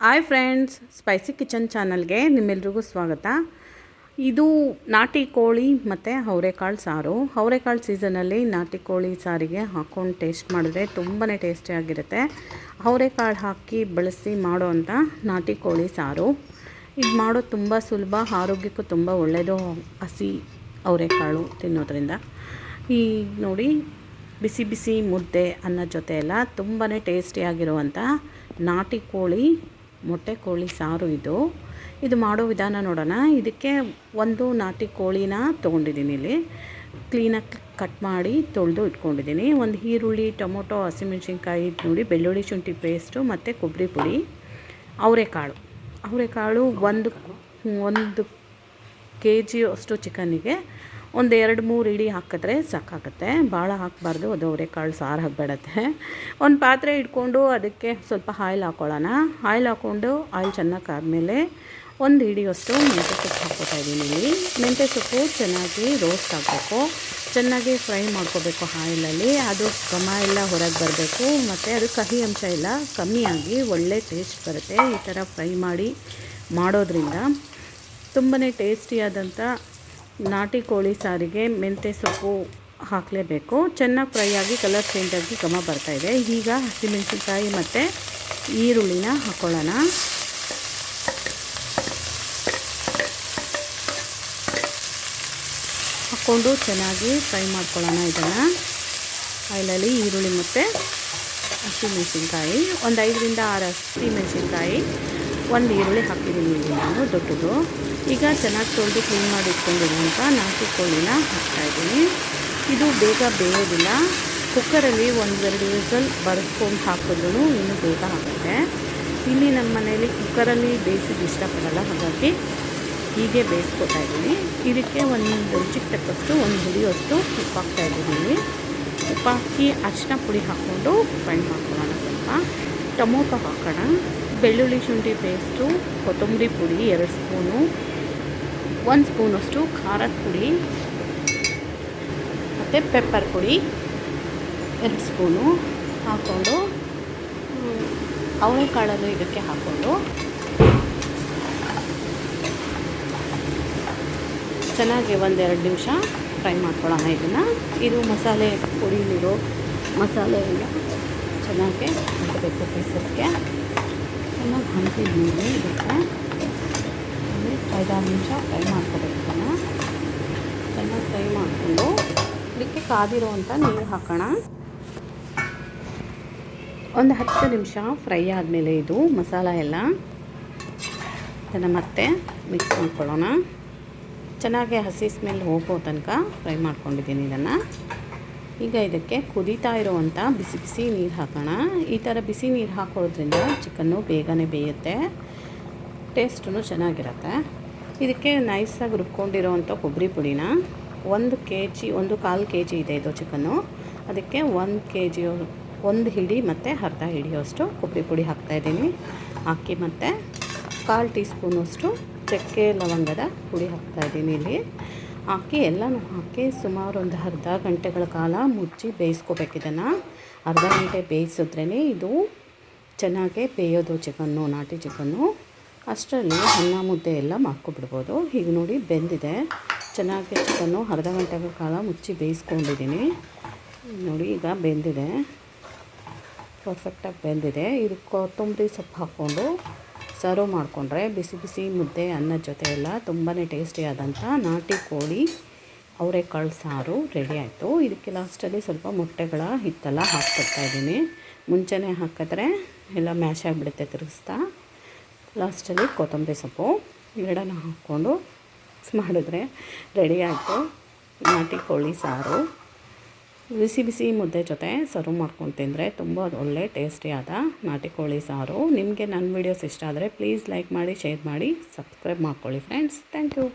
Hi friends, spicy kitchen ಚಾನಲ್ಗೆ ನಿಮ್ಮೆಲ್ರಿಗೂ ಸ್ವಾಗತ. ಇದು ನಾಟಿ ಕೋಳಿ ಮತ್ತು ಅವರೆಕಾಳು ಸಾರು. ಅವರೆಕಾಳು ಸೀಸನಲ್ಲಿ ನಾಟಿ ಕೋಳಿ ಸಾರಿಗೆ ಹಾಕ್ಕೊಂಡು ಟೇಸ್ಟ್ ಮಾಡಿದ್ರೆ ತುಂಬಾ ಟೇಸ್ಟಿಯಾಗಿರುತ್ತೆ ಅವರೆಕಾಳು ಹಾಕಿ ಬಳಸಿ ಮಾಡೋ ಅಂಥ ನಾಟಿ ಕೋಳಿ ಸಾರು. ಇದು ಮಾಡೋದು ತುಂಬ ಸುಲಭ, ಆರೋಗ್ಯಕ್ಕೂ ತುಂಬ ಒಳ್ಳೆಯದು ಹಸಿ ಅವರೆಕಾಳು ತಿನ್ನೋದ್ರಿಂದ. ಈಗ ನೋಡಿ, ಬಿಸಿ ಬಿಸಿ ಮುದ್ದೆ ಅನ್ನೋ ಜೊತೆ ಎಲ್ಲ ತುಂಬಾ ಟೇಸ್ಟಿಯಾಗಿರುವಂಥ ನಾಟಿ ಕೋಳಿ ಮೊಟ್ಟೆ ಕೋಳಿ ಸಾರು ಇದು. ಇದು ಮಾಡೋ ವಿಧಾನ ನೋಡೋಣ. ಇದಕ್ಕೆ ಒಂದು ನಾಟಿ ಕೋಳಿನ ತೊಗೊಂಡಿದ್ದೀನಿ ಇಲ್ಲಿ. ಕ್ಲೀನಾಗಿ ಕಟ್ ಮಾಡಿ ತೊಳೆದು ಇಟ್ಕೊಂಡಿದ್ದೀನಿ. ಒಂದು ಈರುಳ್ಳಿ, ಟೊಮೊಟೊ, ಹಸಿಮೆಣ್ಸಿನ್ಕಾಯಿ ನೋಡಿ, ಬೆಳ್ಳುಳ್ಳಿ ಶುಂಠಿ ಪೇಸ್ಟು ಮತ್ತು ಕೊಬ್ಬರಿ ಪುಡಿ, ಅವರೆಕಾಳು. ಅವರೆಕಾಳು ಒಂದು ಒಂದು ಕೆ ಜಿ ಅಷ್ಟು ಚಿಕನ್ನಿಗೆ ಒಂದು ಎರಡು ಮೂರು ಇಡಿ ಹಾಕಿದ್ರೆ ಸಾಕಾಗುತ್ತೆ. ಭಾಳ ಹಾಕಬಾರ್ದು, ಅದು ಅವರೆಕಾಳು ಸಾರು ಹಾಕ್ಬಿಡತ್ತೆ. ಒಂದು ಪಾತ್ರೆ ಇಟ್ಕೊಂಡು ಅದಕ್ಕೆ ಸ್ವಲ್ಪ ಆಯಿಲ್ ಹಾಕ್ಕೊಳ್ಳೋಣ ಆಯಿಲ್ ಹಾಕ್ಕೊಂಡು ಆಯಿಲ್ ಚೆನ್ನಾಗಿ ಆದಮೇಲೆ ಒಂದು ಹಿಡಿಯಷ್ಟು ಮೆಂತ್ಯ ಸೊಪ್ಪು ಹಾಕ್ಕೊತಾ ಇದ್ದೀನಿ. ಇಲ್ಲಿ ಮೆಂತ್ಯ ಸೊಪ್ಪು ಚೆನ್ನಾಗಿ ರೋಸ್ಟ್ ಆಗಬೇಕು. ಚೆನ್ನಾಗಿ ಫ್ರೈ ಮಾಡ್ಕೋಬೇಕು ಆಯಿಲಲ್ಲಿ. ಅದು ಘಮ ಎಲ್ಲ ಹೊರಗೆ ಬರಬೇಕು. ಮತ್ತು ಅದು ಕಹಿ ಅಂಶ ಎಲ್ಲ ಕಮ್ಮಿಯಾಗಿ ಒಳ್ಳೆ ಟೇಸ್ಟ್ ಬರುತ್ತೆ. ಈ ಥರ ಫ್ರೈ ಮಾಡಿ ಮಾಡೋದ್ರಿಂದ ತುಂಬಾ ಟೇಸ್ಟಿಯಾದಂಥ ನಾಟಿ ಕೋಳಿ ಸಾರಿಗೆ ಮೆಂತ್ಯ ಸೊಪ್ಪು ಹಾಕಲೇಬೇಕು. ಚೆನ್ನಾಗಿ ಫ್ರೈ ಆಗಿ ಕಲರ್ ಚೇಂಜ್ ಆಗಿ ಘಮ ಬರ್ತಾಯಿದೆ ಈಗ ಹಸಿಮೆಣಸಿನ್ಕಾಯಿ ಮತ್ತು ಈರುಳ್ಳಿನ ಹಾಕ್ಕೊಳ್ಳೋಣ ಹಾಕ್ಕೊಂಡು ಚೆನ್ನಾಗಿ ಫ್ರೈ ಮಾಡ್ಕೊಳ್ಳೋಣ ಇದನ್ನು. ಆಯಿಲಲ್ಲಿ ಈರುಳ್ಳಿ ಮತ್ತು ಹಸಿಮೆಣಸಿನ್ಕಾಯಿ. ಒಂದು ಐದರಿಂದ ಆರು ಹಸಿಮೆಣಸಿನ್ಕಾಯಿ. ಒಂದು ಈರುಳ್ಳಿ ಹಾಕಿದ್ದೀನಿ ಇಲ್ಲಿ ನಾನು, ದೊಡ್ಡದು. ಈಗ ಚೆನ್ನಾಗಿ ತೊಳೆದು ಕ್ಲೀನ್ ಮಾಡಿ ಇಟ್ಕೊಂಡಿರುವಂಥ ನಾಲ್ಕು ಕೋಳಿನ ಹಾಕ್ತಾಯಿದ್ದೀನಿ ಇದು ಬೇಗ ಬೇಯೋದಿಲ್ಲ. ಕುಕ್ಕರಲ್ಲಿ ಒಂದೆರಡು ವಿಸಲ್ ಬರೆಸ್ಕೊಂಡು ಹಾಕಿದ್ರು ಇನ್ನೂ ಬೇಗ ಆಗುತ್ತೆ. ಇಲ್ಲಿ ನಮ್ಮ ಮನೆಯಲ್ಲಿ ಕುಕ್ಕರಲ್ಲಿ ಬೇಯಿಸಿದ್ದು ಇಷ್ಟಪಡಲ್ಲ, ಹಾಗಾಗಿ ಹೀಗೆ ಬೇಯಿಸ್ಕೊತಾ ಇದ್ದೀನಿ. ಇದಕ್ಕೆ ಒಂದು ರುಚಿಗೆ ತಕ್ಕಷ್ಟು, ಒಂದು ಹುಡಿಯಷ್ಟು ಉಪ್ಪು ಹಾಕ್ತಾಯಿದ್ದೀನಿ ಉಪ್ಪು ಹಾಕಿ ಅರಿಶಿನ ಪುಡಿ ಹಾಕ್ಕೊಂಡು ಫ್ರೈ ಮಾಡ್ಕೊಳ್ಳೋಣ ಸ್ವಲ್ಪ. ಟೊಮೊಟೊ ಹಾಕೋಣ. ಬೆಳ್ಳುಳ್ಳಿ ಶುಂಠಿ ಪೇಸ್ಟು, ಕೊತ್ತಂಬರಿ ಪುಡಿ ಎರಡು ಸ್ಪೂನು, ಒಂದು ಸ್ಪೂನಷ್ಟು ಖಾರದ ಪುಡಿ, ಮತ್ತು ಪೆಪ್ಪರ್ ಪುಡಿ ಎರಡು ಸ್ಪೂನು ಹಾಕ್ಕೊಂಡು ಅವಳೆಕಾಳನ್ನು ಇದಕ್ಕೆ ಹಾಕ್ಕೊಂಡು ಚೆನ್ನಾಗಿ ಒಂದೆರಡು ನಿಮಿಷ ಫ್ರೈ ಮಾಡ್ಕೊಳ್ಳೋಣ ಇದನ್ನು. ಇದು ಮಸಾಲೆ ಪುಡಿಲಿರೋ ಮಸಾಲೆ ಎಲ್ಲ ಚೆನ್ನಾಗಿ ಹಾಕಬೇಕು ಪೀಸಸ್ಗೆ ಹಂಚಿದ್ಮೇಲೆ ಇದಕ್ಕೆ ಐದಾರು ನಿಮಿಷ ಫ್ರೈ ಮಾಡ್ಕೋಬೇಕು ಇದನ್ನು ಚೆನ್ನಾಗಿ ಫ್ರೈ ಮಾಡಿಕೊಂಡು ಇದಕ್ಕೆ ಕಾದಿರುವಂಥ ನೀರು ಹಾಕೋಣ ಒಂದು ಹತ್ತು ನಿಮಿಷ ಫ್ರೈ ಆದಮೇಲೆ ಇದು ಮಸಾಲ ಎಲ್ಲ. ಇದನ್ನು ಮತ್ತೆ ಮಿಕ್ಸ್ ಮಾಡ್ಕೊಳ್ಳೋಣ. ಚೆನ್ನಾಗಿ ಹಸಿ ಸ್ಮೆಲ್ ಹೋಗೋ ತನಕ ಫ್ರೈ ಮಾಡ್ಕೊಂಡಿದ್ದೀನಿ ಇದನ್ನು. ಈಗ ಇದಕ್ಕೆ ಕುದೀತಾ ಇರುವಂಥ ಬಿಸಿ ಬಿಸಿ ನೀರು ಹಾಕೋಣ. ಈ ಥರ ಬಿಸಿ ನೀರು ಹಾಕೋದ್ರಿಂದ ಚಿಕನ್ನು ಬೇಗನೆ ಬೇಯುತ್ತೆ. ಟೇಸ್ಟೂ ಚೆನ್ನಾಗಿರುತ್ತೆ. ಇದಕ್ಕೆ ನೈಸಾಗಿ ರುಬ್ಕೊಂಡಿರೋವಂಥ ಕೊಬ್ಬರಿ ಪುಡಿನ ಒಂದು ಕೆ ಜಿ ಒಂದು ಕಾಲು ಕೆ ಜಿ ಇದೆ ಇದು ಚಿಕನ್ನು. ಅದಕ್ಕೆ ಒಂದು ಕೆ ಜಿ ಒಂದು ಹಿಡಿ ಮತ್ತು ಅರ್ಧ ಹಿಡಿಯೋಷ್ಟು ಕೊಬ್ಬರಿ ಪುಡಿ ಹಾಕ್ತಾಯಿದ್ದೀನಿ ಹಾಕಿ ಮತ್ತು ಕಾಲು ಟೀ ಸ್ಪೂನಷ್ಟು ಚಕ್ಕೆ ಲವಂಗದ ಪುಡಿ ಹಾಕ್ತಾಯಿದ್ದೀನಿ ಇಲ್ಲಿ. ಹಾಕಿ ಎಲ್ಲನೂ ಹಾಕಿ ಸುಮಾರು ಒಂದು ಅರ್ಧ ಗಂಟೆಗಳ ಕಾಲ ಮುಚ್ಚಿ ಬೇಯಿಸ್ಕೋಬೇಕು ಇದನ್ನು. ಅರ್ಧ ಗಂಟೆ ಬೇಯಿಸಿದ್ರೇ ಇದು ಚೆನ್ನಾಗೆ ಬೇಯೋದು ಚಿಕನ್ನು, ನಾಟಿ ಚಿಕನ್ನು. ಅಷ್ಟರಲ್ಲಿ ಅನ್ನ ಮುದ್ದೆ ಎಲ್ಲ ಮಾಡ್ಕೊಬಿಡ್ಬೋದು. ಈಗ ನೋಡಿ ಬೆಂದಿದೆ. ಚೆನ್ನಾಗಿ ಚಿಕನ್ನು ಅರ್ಧ ಗಂಟೆಗಳ ಕಾಲ ಮುಚ್ಚಿ ಬೇಯಿಸ್ಕೊಂಡಿದ್ದೀನಿ. ನೋಡಿ, ಈಗ ಬೆಂದಿದೆ. ಪರ್ಫೆಕ್ಟಾಗಿ ಬೆಂದಿದೆ. ಇದು ಕೊತ್ತಂಬರಿ ಸೊಪ್ಪು ಹಾಕ್ಕೊಂಡು ಸರ್ವ್ ಮಾಡಿಕೊಂಡ್ರೆ ಬಿಸಿ ಬಿಸಿ ಮುದ್ದೆ ಅನ್ನದ ಜೊತೆ ಎಲ್ಲ ತುಂಬಾ ಟೇಸ್ಟಿಯಾದಂಥ ನಾಟಿ ಕೋಳಿ ಅವರೆಕಾಳು ಸಾರು ರೆಡಿ ಆಯಿತು. ಇದಕ್ಕೆ ಲಾಸ್ಟಲ್ಲಿ ಸ್ವಲ್ಪ ಮೊಟ್ಟೆಗಳ ಹಿಟ್ಟೆಲ್ಲ ಹಾಕ್ಕೊಡ್ತಾ ಇದ್ದೀನಿ. ಮುಂಚೆನೇ ಹಾಕಿದ್ರೆ ಎಲ್ಲ ಮ್ಯಾಶ್ ಆಗಿಬಿಡುತ್ತೆ ತಿರುಗಿಸ್ತಾ. ಲಾಸ್ಟಲ್ಲಿ ಕೊತ್ತಂಬರಿ ಸೊಪ್ಪು ಎರಡನ್ನ ಹಾಕ್ಕೊಂಡು ಮಿಕ್ಸ್ ಮಾಡಿದ್ರೆ ರೆಡಿ ಆಯಿತು. ನಾಟಿ ಕೋಳಿ ಸಾರು. ಬಿಸಿ ಬಿಸಿ ಮುದ್ದೆ ಜೊತೆ ಸರ್ವ್ ಮಾಡ್ಕೊಂಡು ತಿಂದರೆ ತುಂಬ ಒಳ್ಳೆ ಟೇಸ್ಟಿಯಾದ ನಾಟಿ ಕೋಳಿ ಸಾರು. ನಿಮಗೆ ನನ್ನ ವೀಡಿಯೋಸ್ ಇಷ್ಟ ಆದರೆ ಪ್ಲೀಸ್ ಲೈಕ್ ಮಾಡಿ ಶೇರ್ ಮಾಡಿ ಸಬ್ಸ್ಕ್ರೈಬ್ ಮಾಡ್ಕೊಳ್ಳಿ ಫ್ರೆಂಡ್ಸ್ ಥ್ಯಾಂಕ್ ಯು